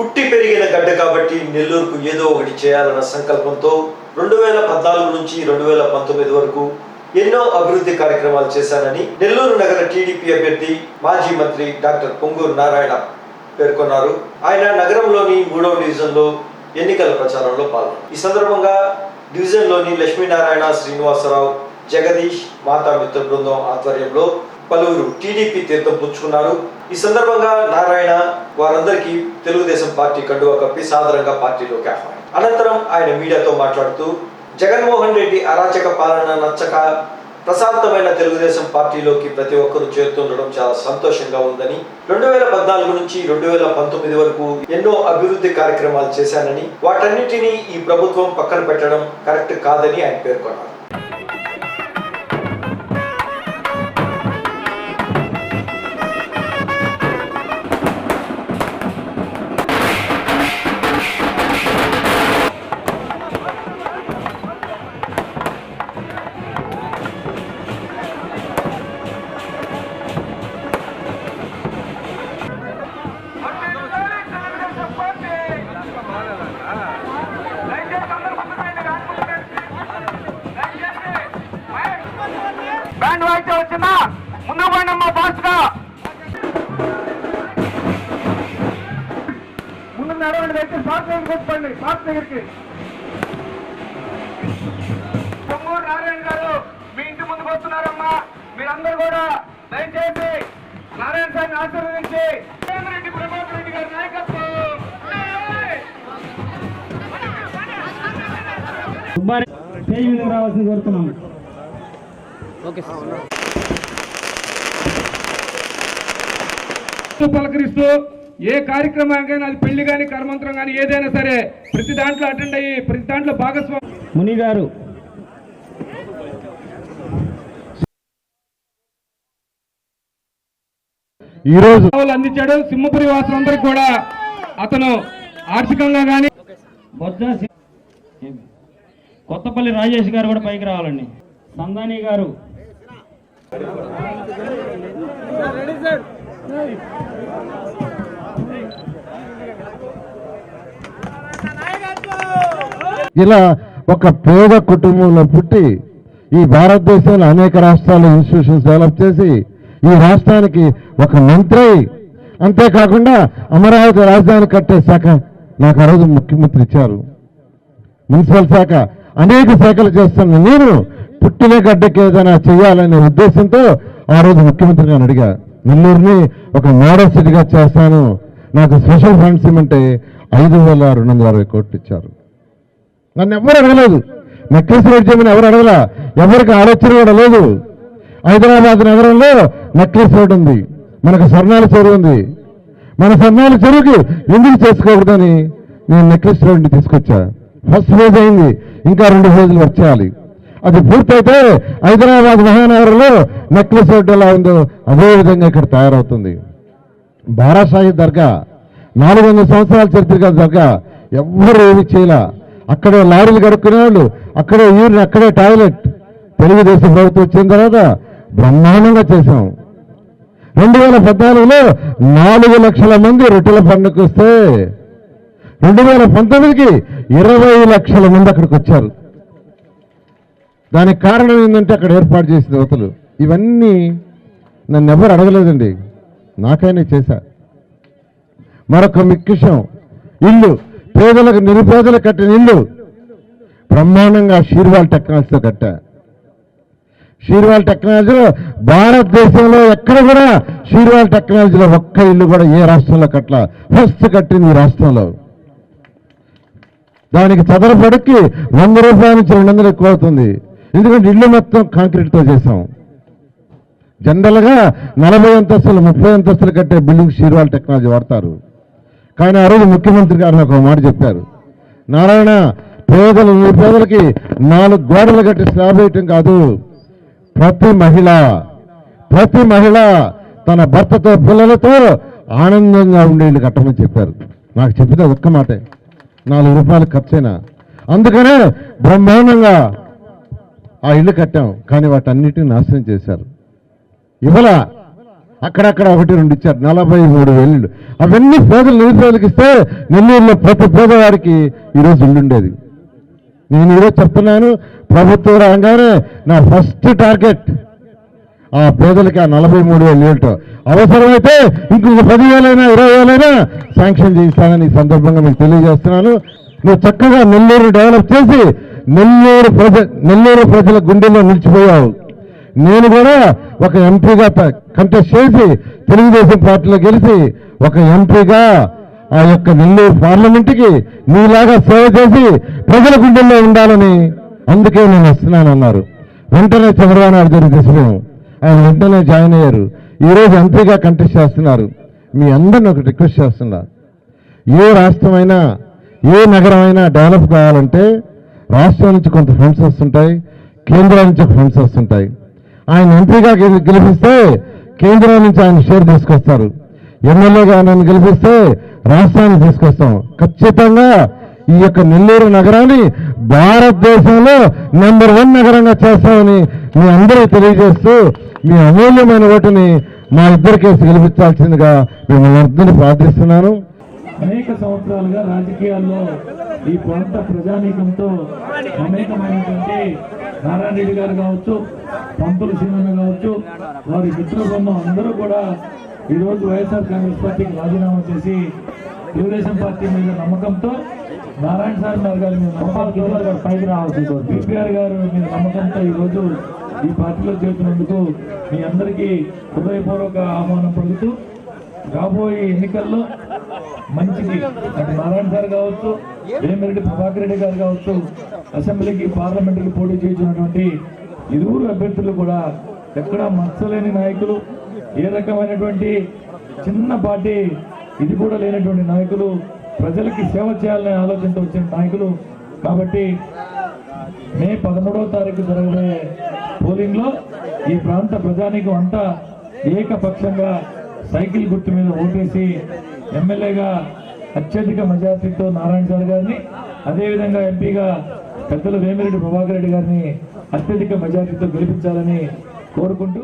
పుట్టి పెరిగిన గడ్డ కాబట్టి నెల్లూరుకు ఏదో ఒకటి చేయాలన్న సంకల్పంతో రెండు వేల పద్నాలుగు నుంచి రెండు వేల పంతొమ్మిది వరకు ఎన్నో అభివృద్ధి కార్యక్రమాలు చేశానని నెల్లూరు నగర టీడీపీ అభ్యర్థి మాజీ మంత్రి డాక్టర్ పొంగూరు నారాయణ పేర్కొన్నారు. ఆయన నగరంలోని మూడవ డివిజన్లో ఎన్నికల ప్రచారంలో పాల్గొన్నారు. ఈ సందర్భంగా డివిజన్లోని లక్ష్మీనారాయణ శ్రీనివాసరావు జగదీష్ మాతా మిత్ర బృందం ఆధ్వర్యంలో పలువురు టీడీపీ తీర్థం పుచ్చుకున్నారు. ఈ సందర్భంగా నారాయణ వారందరికీ తెలుగుదేశం పార్టీ కండువా కప్పి సాధారణంగా పార్టీలోకి ఆహ్వానం అనంతరం ఆయన మీడియాతో మాట్లాడుతూ జగన్మోహన్ రెడ్డి అరాచక పాలన నచ్చక ప్రశాంతమైన తెలుగుదేశం పార్టీలోకి ప్రతి ఒక్కరూ చేరుతుండడం చాలా సంతోషంగా ఉందని రెండు వేల పద్నాలుగు నుంచి రెండు వేల పంతొమ్మిది వరకు ఎన్నో అభివృద్ధి కార్యక్రమాలు చేశానని వాటన్నిటినీ ఈ ప్రభుత్వం పక్కన పెట్టడం కరెక్ట్ కాదని ఆయన పేర్కొన్నారు. బ్యాండ్ వాయిస్తే వచ్చిందా? ముందు పోయినమ్మా ఫాస్ట్గా. ముందు నడవండి వ్యక్తి పార్క్ దగ్గర కూర్చోండి పార్క్ దగ్గరికి. పొంగూరు నారాయణ గారు మీ ఇంటి ముందుకు వస్తున్నారమ్మా. మీరందరూ కూడా దయచేసి నారాయణ సార్ని ఆశీర్వదించి రెడ్డి ప్రభాకర్ రెడ్డి గారి నాయకత్వం. దుబ్బారి స్టేజ్ కోరుతున్నాం పలకరిస్తూ ఏ కార్యక్రమానికైనా అది పెళ్ళి కానీ కర్మంత్రం కానీ ఏదైనా సరే ప్రతి దాంట్లో అటెండ్ అయ్యి ప్రతి దాంట్లో భాగస్వామి ముని గారు. ఈరోజు సేవలు అందించాడు సింహపురి వాసులందరికీ కూడా. అతను ఆర్థికంగా కానీ కొత్తపల్లి రాజేష్ గారు కూడా పైకి రావాలండి. సందాని గారు. ఇలా ఒక పేద కుటుంబంలో పుట్టి ఈ భారతదేశంలో అనేక రాష్ట్రాలు ఇన్స్టిట్యూషన్స్ డెవలప్ చేసి ఈ రాష్ట్రానికి ఒక మంత్రి అంతేకాకుండా అమరావతి రాజధాని కట్టే శాఖ నాకు ఆ రోజు ముఖ్యమంత్రి ఇచ్చారు. మున్సిపల్ శాఖ అనేక శాఖలు చేస్తున్న నేను పుట్టిన గడ్డకి ఏదైనా చేయాలనే ఉద్దేశంతో ఆ రోజు ముఖ్యమంత్రి గారిని అడిగా నెల్లూరుని ఒక మోడల్ సిటీగా చేస్తాను. నాకు స్పెషల్ ఫండ్స్ ఇమ్మంటే ఐదు వేల రెండు వందల అరవై కోట్లు ఇచ్చారు. నన్ను ఎవరు అడగలేదు. నెక్లెస్ చేయమని ఎవరు అడగల? ఎవరికి ఆలోచన కూడా లేదు. హైదరాబాద్ నగరంలో నెక్లెస్ రోడ్ ఉంది. మనకు స్వర్ణాల చెరువు ఉంది. మన స్వర్ణాల చెరువుకి ఎందుకు చేసుకోకూడదని నేను నెక్లెస్ రోడ్ని తీసుకొచ్చా. ఫస్ట్ ఫేజ్ అయింది. ఇంకా రెండు ఫేజ్లు వచ్చేయాలి. అది పూర్తయితే హైదరాబాద్ మహానగరంలో నెక్లెస్ రోడ్ ఎలా ఉందో అదే విధంగా ఇక్కడ తయారవుతుంది. బారాషాహి దర్గా నాలుగు వందల సంవత్సరాల చరిత్ర గల దర్గా ఎవ్వరు ఏమి చేయలే. అక్కడే లారీలు కడుక్కునే వాళ్ళు అక్కడే యూరిన్ అక్కడే టాయిలెట్. తెలుగుదేశం ప్రభుత్వం వచ్చిన తర్వాత బ్రహ్మాండంగా చేశాం. రెండు వేల పద్నాలుగులో నాలుగు లక్షల మంది రొట్టెల పండుగకు వస్తే రెండు వేల పంతొమ్మిదికి ఇరవై లక్షల మంది అక్కడికి వచ్చారు. దానికి కారణం ఏంటంటే అక్కడ ఏర్పాటు చేసిన యువతలు ఇవన్నీ నన్ను ఎవరు అడగలేదండి. నాకైనా చేశా. మరొక మిక్కిషం. ఇల్లు. పేదలకు నిరుపేదలు కట్టిన ఇల్లు. బ్రహ్మాండంగా షీర్వాల్ టెక్నాలజీతో కట్టా. షీర్వాల్ టెక్నాలజీలో భారతదేశంలో ఎక్కడ కూడా షీర్వాల్ టెక్నాలజీలో ఒక్క ఇల్లు కూడా ఏ రాష్ట్రంలో కట్ల ఫస్ట్ కట్టింది ఈ రాష్ట్రంలో. దానికి చదరపడికి వంద రూపాయల నుంచి రెండు వందలు ఎక్కువ అవుతుంది. ఎందుకంటే ఇల్లు మొత్తం కాంక్రీట్తో చేసాం జనరల్గా నలభై అంతస్తులు ముప్పై అంతస్తులు కట్టే బిల్డింగ్ షీర్వాల్ టెక్నాలజీ వాడతారు. కానీ ఆ రోజు ముఖ్యమంత్రి గారు నాకు ఒక మాట చెప్పారు. నారాయణ పేదలు పేదలకి నాలుగు గోడలు కట్టి స్లాబ్ వేయటం కాదు. ప్రతి మహిళ ప్రతి మహిళ తన భర్తతో పిల్లలతో ఆనందంగా ఉండే కట్టమని చెప్పారు. నాకు చెప్పితే ఒక్క మాటే. నాలుగు రూపాయలు ఖర్చైనా. అందుకనే బ్రహ్మాండంగా ఆ ఇల్లు కట్టాం కానీ వాటన్నిటిని నాశనం చేశారు. ఇవాళ అక్కడక్కడ ఒకటి రెండు ఇచ్చారు. నలభై మూడు వేలు అవన్నీ పేదలు నిరుపేదలకు ఇస్తే నెల్లూరులో ప్రతి పేదవాడికి ఈరోజు ఉండుండేది నేను ఈరోజు చెప్తున్నాను ప్రభుత్వం రాగానే నా ఫస్ట్ టార్గెట్ ఆ పేదలకి ఆ నలభై మూడు వేలు ఏంటో అవసరమైతే ఇంకొక పదివేలైనా ఇరవై వేలైనా శాంక్షన్ చేయిస్తానని ఈ సందర్భంగా మీకు తెలియజేస్తున్నాను. నువ్వు చక్కగా నెల్లూరు డెవలప్ చేసి నెల్లూరు ప్రజ నెల్లూరు ప్రజల గుండెల్లో నిలిచిపోయావు. నేను కూడా ఒక ఎంపీగా కంటెస్ట్ చేసి తెలుగుదేశం పార్టీలో గెలిచి ఒక ఎంపీగా ఆ యొక్క నెల్లూరు పార్లమెంటుకి నీలాగా సేవ చేసి ప్రజల గుండెల్లో ఉండాలని అందుకే నేను వస్తున్నానన్నారు. వెంటనే చంద్రబాబు నాయుడు గారికి తీసుకున్నాము ఆయన వెంటనే జాయిన్ అయ్యారు. ఈరోజు ఎంపీగా కంటెస్ట్ చేస్తున్నారు. మీ అందరిని ఒక రిక్వెస్ట్ చేస్తున్నా. ఏ రాష్ట్రమైనా ఏ నగరమైనా డెవలప్ కావాలంటే రాష్ట్రం నుంచి కొంత ఫండ్స్ వస్తుంటాయి కేంద్రం నుంచి ఫండ్స్ వస్తుంటాయి. ఆయన ఎంపీగా గెలి- గెలిపిస్తే కేంద్రం నుంచి ఆయన షేర్ తీసుకొస్తారు. ఎమ్మెల్యేగా నన్ను గెలిపిస్తే రాష్ట్రాన్ని తీసుకొస్తాం. ఖచ్చితంగా ఈ యొక్క నెల్లూరు నగరాన్ని భారతదేశంలో నెంబర్ వన్ నగరంగా చేస్తామని మీ అందరూ తెలియజేస్తూ మీ అమూల్యమైన ఓటుని మా ఇద్దరి కేసు గెలిపించాల్సిందిగా మిమ్మల్ని అందరినీ ప్రార్థిస్తున్నాను. అనేక సంవత్సరాలుగా రాజకీయాల్లో ఈ ప్రాంత ప్రజానీకంతో అనేకమైనటువంటి నారాయణ రెడ్డి గారు కావచ్చు పంతులు సీనన్న కావచ్చు వారి మిత్ర అందరూ కూడా ఈరోజు వైఎస్ఆర్ కాంగ్రెస్ పార్టీకి రాజీనామా చేసి తెలుగుదేశం పార్టీ మీద నమ్మకంతో నారాయణ సార్ గారి మీద నమ్మకాలు గారు పైకి రావాల్సి కేసీఆర్ గారు మీద నమ్మకంతో ఈరోజు ఈ పార్టీలో చేరుతున్నందుకు మీ అందరికీ హృదయపూర్వక ఆహ్వానం పలుకుతూ రాబోయే ఎన్నికల్లో మంచిది. అటు నారాయణ సార్ కావచ్చు వేమిరెడ్డి ప్రభాకర్ రెడ్డి గారు కావచ్చు అసెంబ్లీకి పార్లమెంటుకి పోటీ చేసినటువంటి ఇరువురు అభ్యర్థులు కూడా ఎక్కడా మచ్చలేని నాయకులు ఏ రకమైనటువంటి చిన్నపాటి ఇది కూడా లేనటువంటి నాయకులు ప్రజలకి సేవ చేయాలనే ఆలోచనతో వచ్చిన నాయకులు. కాబట్టి మే పదమూడవ తారీఖు జరగబోయే పోలింగ్లో ఈ ప్రాంత ప్రజానికి అంతా ఏకపక్షంగా సైకిల్ గుర్తు మీద ఓటేసి ఎమ్మెల్యేగా అత్యధిక మెజార్టీతో నారాయణ సార్ గారిని అదేవిధంగా ఎంపీగా పెద్దలు వేమిరెడ్డి ప్రభాకర్ రెడ్డి గారిని అత్యధిక మెజార్టీతో గెలిపించాలని కోరుకుంటూ